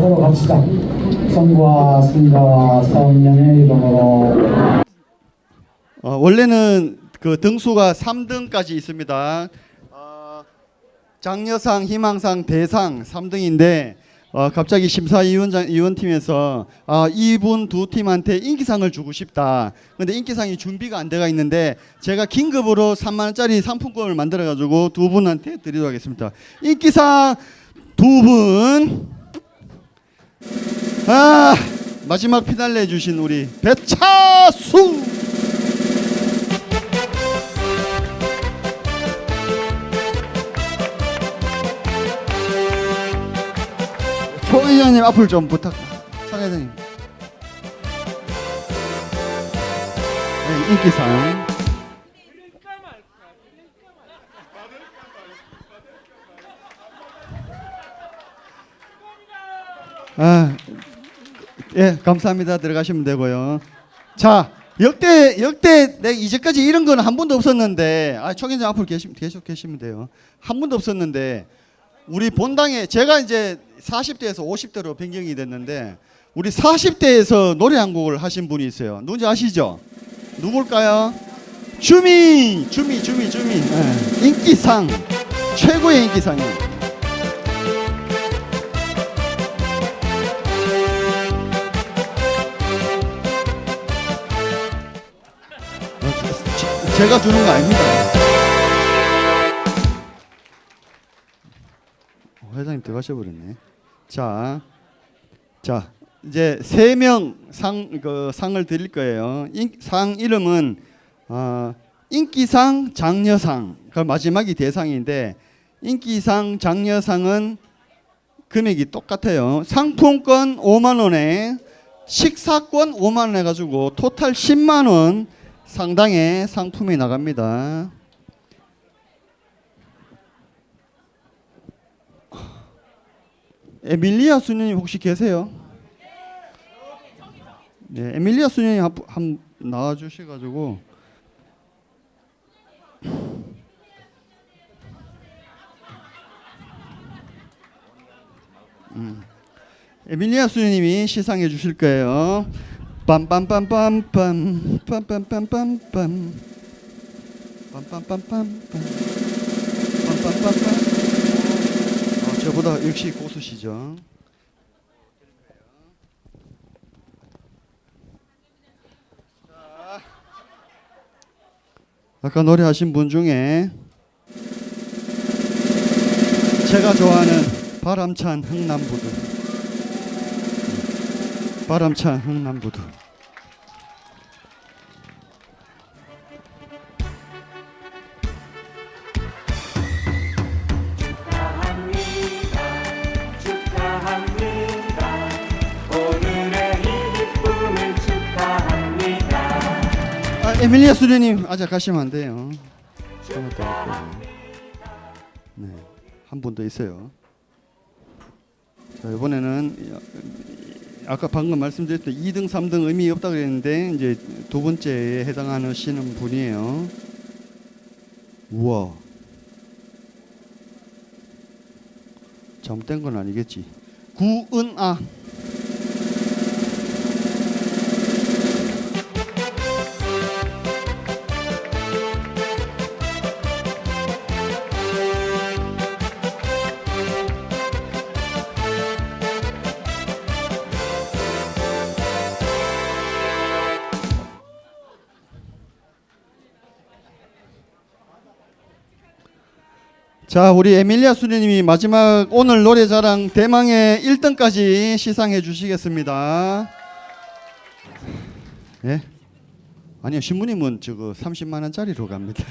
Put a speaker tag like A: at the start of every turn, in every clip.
A: 식사 같이 하도록 합시다. 성과 성자와 성령의 이름으로
B: 어, 원래는 그 등수가 3등까지 있습니다. 어, 장려상, 희망상, 대상 3등인데 어, 갑자기 심사위원장 위원팀에서 아, 이분 두 팀한테 인기상을 주고 싶다. 근데 인기상이 준비가 안 돼가 있는데 제가 긴급으로 3만 원짜리 상품권을 만들어 가지고 두 분한테 드리도록 하겠습니다. 인기상 두 분. 아, 마지막 피날레 주신 우리 배차수 초 의장님 앞을 좀 부탁. 상 회장님. 네, 인기상. 아, 예, 감사합니다. 들어가시면 되고요. 자, 역대 역대 내 이제까지 이런 건 한 번도 없었는데, 아, 총회장 앞으로 계시, 계속 계시면 돼요. 한 번도 없었는데, 우리 본당에 제가 이제 40대에서 50대로 변경이 됐는데, 우리 40대에서 노래 한 곡을 하신 분이 있어요. 누군지 아시죠? 누굴까요? 주미, 주미, 주미, 주미. 예, 인기상 최고의 인기상이에요. 제- 제가 주는 거 아닙니다. 어, 회장님 들어가셔 버렸네. 자, 자 이제 세 명 상 그 상을 드릴 거예요. 인, 상 이름은 어, 인기상, 장려상. 그 마지막이 대상인데 인기상, 장려상은 금액이 똑같아요. 상품권 5만 원에 식사권 5만 원 해 가지고 토탈 10만 원 상당의 상품이 나갑니다. 에밀리아 수녀님 혹시 계세요? 네, 에밀리아 수녀님 한, 한 나와 주셔가지고 음. 에밀리아 수녀님이 시상해 주실 거예요. 빰빰빰빰빰 빰빰빰빰빰 빰빰빰빰빰 빰빰빰빰 아, 저보다 역시 고수시죠. 자, 아까 노래하신 분 중에 제가 좋아하는 바람찬 흥남부두 바람찬 흥남부두. 아, 에밀리아 수녀님 아직 가시면 안 돼요. 네, 한 분 더 있어요. 자, 이번에는 아까 방금 말씀드렸던 2등, 3등 의미 없다 그랬는데 이제 두 번째에 해당하시는 분이에요. 우와. 잘못된 건 아니겠지. 구은아. 자, 우리 에밀리아 수녀님이 마지막 오늘 노래자랑 대망의 1등까지 시상해 주시겠습니다. 예? 아니요, 신부님은 저거 30만 원짜리로 갑니다.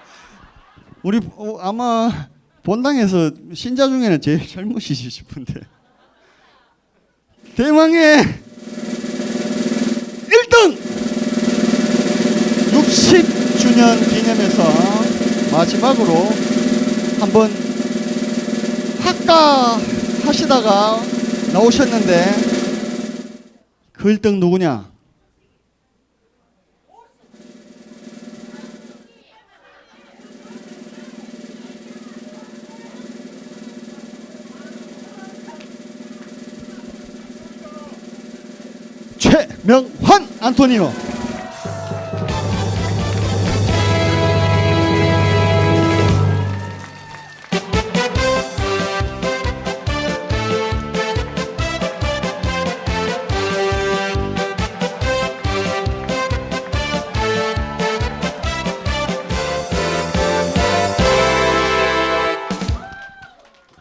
B: 우리 어, 아마 본당에서 신자 중에는 제일 젊으시실 싶은데 대망의 1등 60주년 기념해서 마지막으로 한번 학가 하시다가 나오셨는데 글등 누구냐? 최명환 안토니오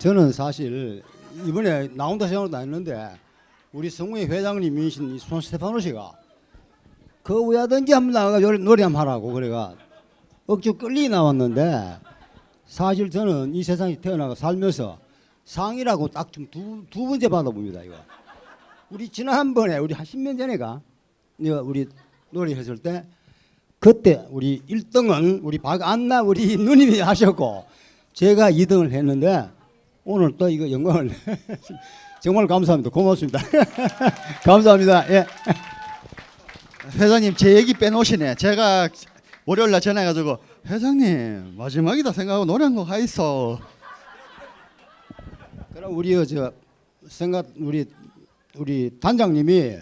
C: 저는 사실 이번에 나온다 생각도 안 했는데 우리 성우회 회장님이신 이손 스테파노 씨가 그 왜든지 한번 나가 노래, 노래 한번 하라고 그래가 억지 끌리 나왔는데 사실 저는 이 세상에 태어나가 살면서 상이라고 딱 좀 두 두 번째 받아봅니다 이거. 우리 지난번에 우리 한 10년 전에가 이거 우리 노래 했을 때 그때 우리 1등은 우리 박안나 우리 누님이 하셨고 제가 2등을 했는데 오늘 또 이거 영광을 정말 감사합니다. 고맙습니다. 감사합니다. 예.
B: 회장님 제 얘기 빼놓으시네. 제가 월요일 날 전화해가지고 회장님 마지막이다 생각하고 노래 한곡 하있어.
C: 그럼 우리 저 생각 우리 우리 단장님이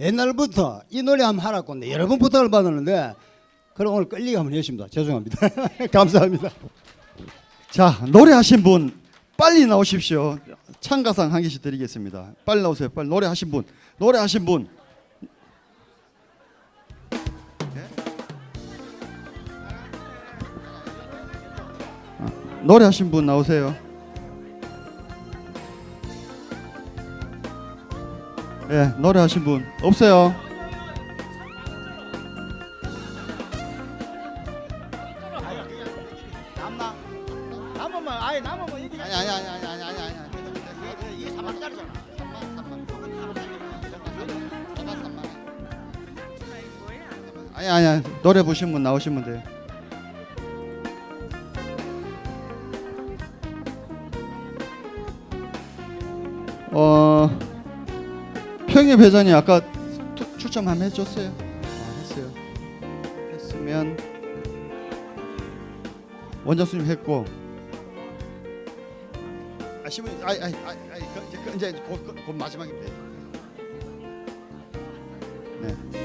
C: 옛날부터 이 노래 한번 하라고 내 여러 번 부탁을 받았는데 그럼 오늘 끌리게 한번 했습니다. 죄송합니다. 감사합니다.
B: 자 노래하신 분 빨리 나오십시오. 참가상 한 개씩 드리겠습니다. 빨리 나오세요. 빨리 노래하신 분. 노래하신 분. 예? 아, 노래하신 분 나오세요. 예, 노래하신 분 없어요. 노래 부신 분 나오시면 돼요. 어 평일 회장님 아까 투- 추첨 한번 해줬어요. 아, 했어요. 했으면 원장수님 했고 아 시분 아이 아이 아이 아이 그, 이제 그, 이제 곧, 곧, 곧 마지막입니다. 네.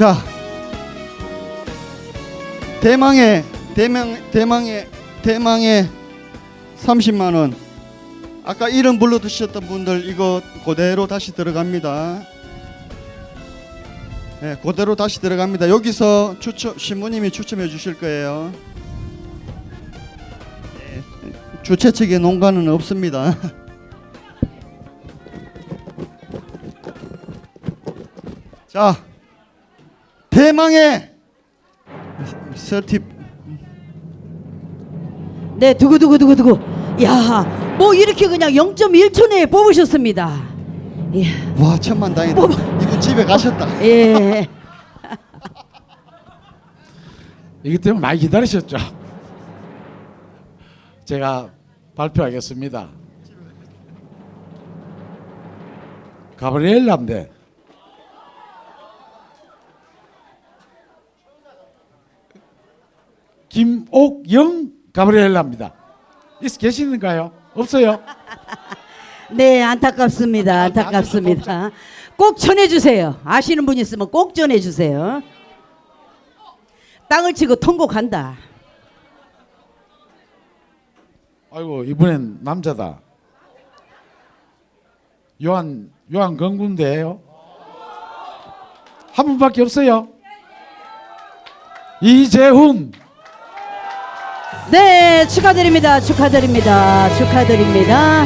B: 자 대망의 대망 대망의 대망의 30만 원. 아까 이름 불러 드셨던 분들 이거 그대로 다시 들어갑니다. 네, 그대로 다시 들어갑니다. 여기서 추첨 신부님이 추첨해 주실 거예요. 네, 주최 측에 농가는 없습니다. 자, 대망의 서팁
D: 네, 두구 두구 두구 두구. 야, 뭐 이렇게 그냥 0.1초 내에 뽑으셨습니다. 예.
B: 와 천만 다행이다. 이분 집에 가셨다.
D: 예.
E: 이기 때문에 많이 기다리셨죠. 제가 발표하겠습니다. 가브리엘라인데 김옥영 가브리엘라입니다. 있 계시는가요? 없어요?
D: 네, 안타깝습니다. 안타깝습니다. 꼭 전해주세요. 아시는 분 있으면 꼭 전해주세요. 땅을 치고 통곡한다.
E: 아이고 이번엔 남자다. 요한 요한 건군데요. 한 분밖에 없어요. 이재훈
D: 네, 축하드립니다. 축하드립니다. 축하드립니다.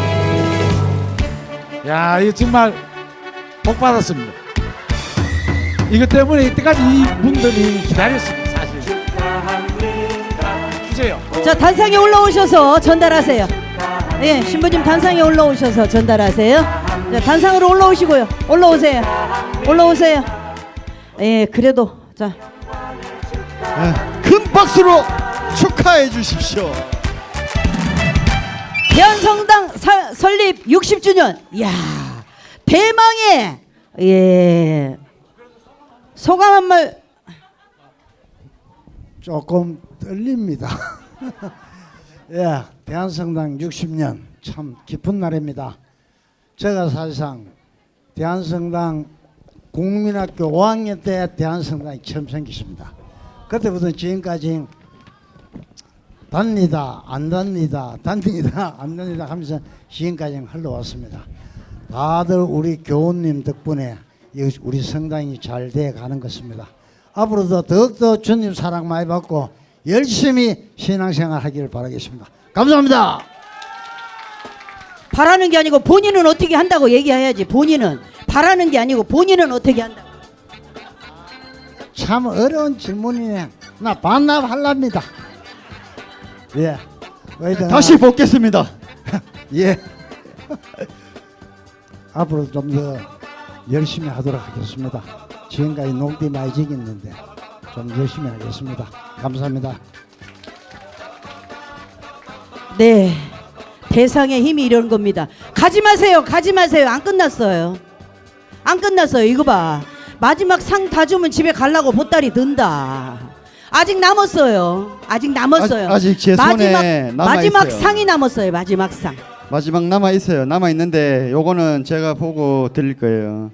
E: 야, 이거 정말 복 받았습니다. 이것 때문에 이때까지 이 분들이 기다렸습니다. 사실 주세요.
D: 자, 단상에 올라오셔서 전달하세요. 예, 신부님 단상에 올라오셔서 전달하세요. 자, 단상으로 올라오시고요. 올라오세요. 올라오세요. 예, 그래도 자,
B: 네, 큰 박수로 축하해 주십시오.
D: 대한성당 사- 설립 60주년. 이야, 대망의 예 소감 한 말.
F: 조금 떨립니다. 예, 대한성당 60년 참 기쁜 날입니다. 제가 사실상 대한성당 국민학교 5학년 때 대한성당이 처음 생겼습니다. 그때부터 지금까지 답니다, 안 답니다, 답니다, 안 답니다 하면서 지금까지 흘러왔습니다. 다들 우리 교우님 덕분에 이 우리 성당이 잘 돼 가는 것입니다. 앞으로도 더욱더 주님 사랑 많이 받고 열심히 신앙생활 하기를 바라겠습니다. 감사합니다.
D: 바라는 게 아니고 본인은 어떻게 한다고 얘기해야지. 본인은 바라는 게 아니고 본인은 어떻게 한다고.
F: 참 어려운 질문이네. 나 반납할랍니다. 예.
B: 다시 복겠습니다.
F: 예. 앞으로 좀 더 열심히 하도록 하겠습니다. 지금까지 농띠 많이 지겠는데 좀 열심히 하겠습니다. 감사합니다.
D: 네. 대상의 힘이 이런 겁니다. 가지 마세요. 가지 마세요. 안 끝났어요. 안 끝났어요. 이거 봐. 마지막 상 다 주면 집에 갈라고 보따리 든다. 아직 남았어요. 아직 남았어요.
B: 아직- 아직 제 손에
D: 마지막,
B: 남아
D: 마지막
B: 있어요.
D: 상이 남았어요. 마지막 상.
B: 마지막 남아 있어요. 남아 있는데 요거는 제가 보고 드릴 거예요.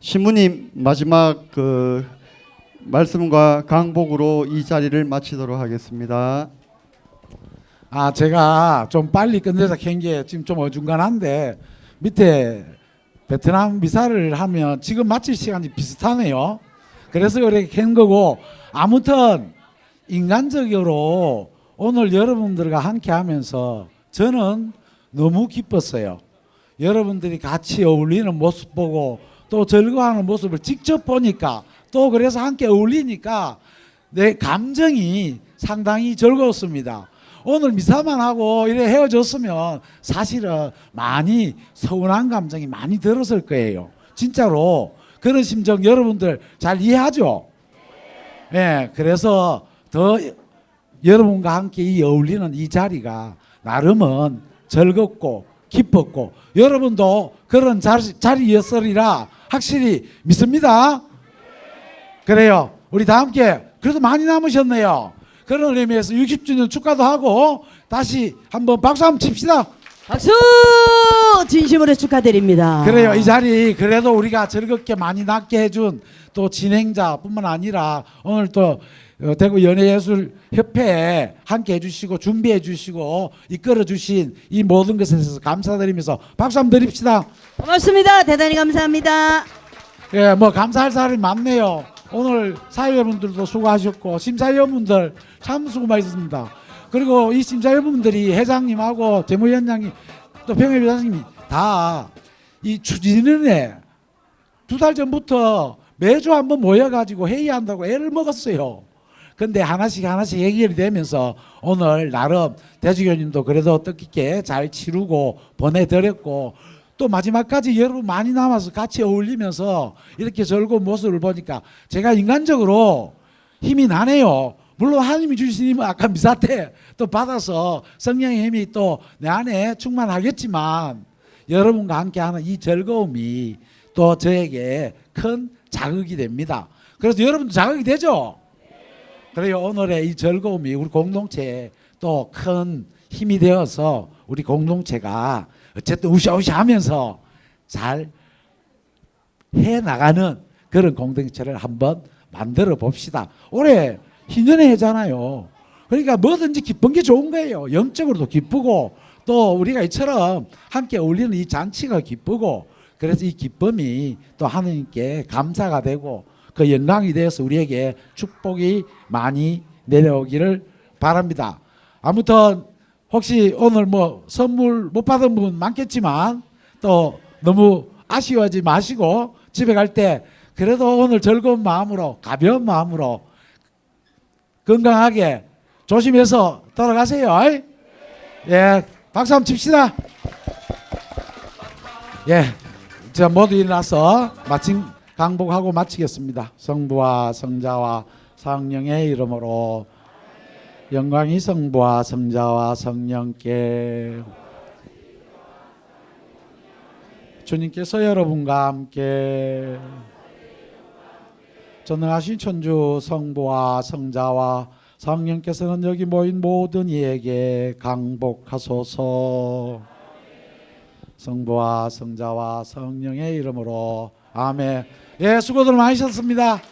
B: 신부님 마지막 그 말씀과 강복으로 이 자리를 마치도록 하겠습니다.
E: 아 제가 좀 빨리 끝내서 캔게 지금 좀 어중간한데 밑에 베트남 미사를 하면 지금 마칠 시간이 비슷하네요. 그래서 이렇게 캔 거고 아무튼 인간적으로 오늘 여러분들과 함께 하면서 저는 너무 기뻤어요. 여러분들이 같이 어울리는 모습 보고 또 즐거워하는 모습을 직접 보니까 또 그래서 함께 어울리니까 내 감정이 상당히 즐거웠습니다. 오늘 미사만 하고 이래 헤어졌으면 사실은 많이 서운한 감정이 많이 들었을 거예요. 진짜로 그런 심정 여러분들 잘 이해하죠? 예, 그래서 더 여러분과 함께 이 어울리는 이 자리가 나름은 즐겁고 기뻤고 여러분도 그런 자리, 자리였으리라 확실히 믿습니다. 그래요. 우리 다 함께 그래도 많이 남으셨네요. 그런 의미에서 60주년 축하도 하고 다시 한번 박수 한번 칩시다.
D: 박수! 진심으로 축하드립니다.
E: 그래요. 이 자리 그래도 우리가 즐겁게 많이 낫게 해준 또 진행자뿐만 아니라 오늘 또 어, 대구 연예예술협회에 함께 해주시고 준비해 주시고 이끌어 주신 이 모든 것에 대해서 감사드리면서 박수 한번 드립시다.
D: 고맙습니다. 대단히 감사합니다.
E: 예, 뭐 감사할 사람이 많네요. 오늘 사회여러분들도 수고하셨고 심사위원분들 참 수고 많으셨습니다. 그리고 이 심사위원분들이 회장님하고 재무위원장님 또 병협회장님이 다 이 추진은에 두달 전부터 매주 한번 모여가지고 회의한다고 애를 먹었어요. 근데 하나씩 하나씩 해결이 되면서 오늘 나름 대주교님도 그래도 뜻깊게 잘 치르고 보내드렸고 또 마지막까지 여러분 많이 남아서 같이 어울리면서 이렇게 즐거운 모습을 보니까 제가 인간적으로 힘이 나네요. 물론 하나님이 주신 힘은 아까 미사 때 또 받아서 성령의 힘이 또 내 안에 충만하겠지만 여러분과 함께하는 이 즐거움이 또 저에게 큰 자극이 됩니다. 그래서 여러분도 자극이 되죠. 그래요 오늘의 이 즐거움이 우리 공동체에 또 큰 힘이 되어서 우리 공동체가 어쨌든 우샤우샤 하면서 잘 해 나가는 그런 공동체를 한번 만들어 봅시다. 올해 희년의 해잖아요. 그러니까 뭐든지 기쁜 게 좋은 거예요. 영적으로도 기쁘고 또 우리가 이처럼 함께 어울리는 이 잔치가 기쁘고 그래서 이 기쁨이 또 하나님께 감사가 되고 그 영광이 되어서 우리에게 축복이 많이 내려오기를 바랍니다. 아무튼 혹시 오늘 뭐 선물 못 받은 분 많겠지만 또 너무 아쉬워하지 마시고 집에 갈 때 그래도 오늘 즐거운 마음으로 가벼운 마음으로 건강하게 조심해서 돌아가세요. 예, 박수 한번 칩시다. 예, 자 모두 일어나서 마침 강복하고 마치겠습니다. 성부와 성자와 성령의 이름으로 영광이 성부와 성자와 성령께 주님께서 여러분과 함께 전능하신 천주 성부와 성자와 성령께서는 여기 모인 모든 이에게 강복하소서. 성부와 성자와 성령의 이름으로 아멘. 예, 수고들 많으셨습니다.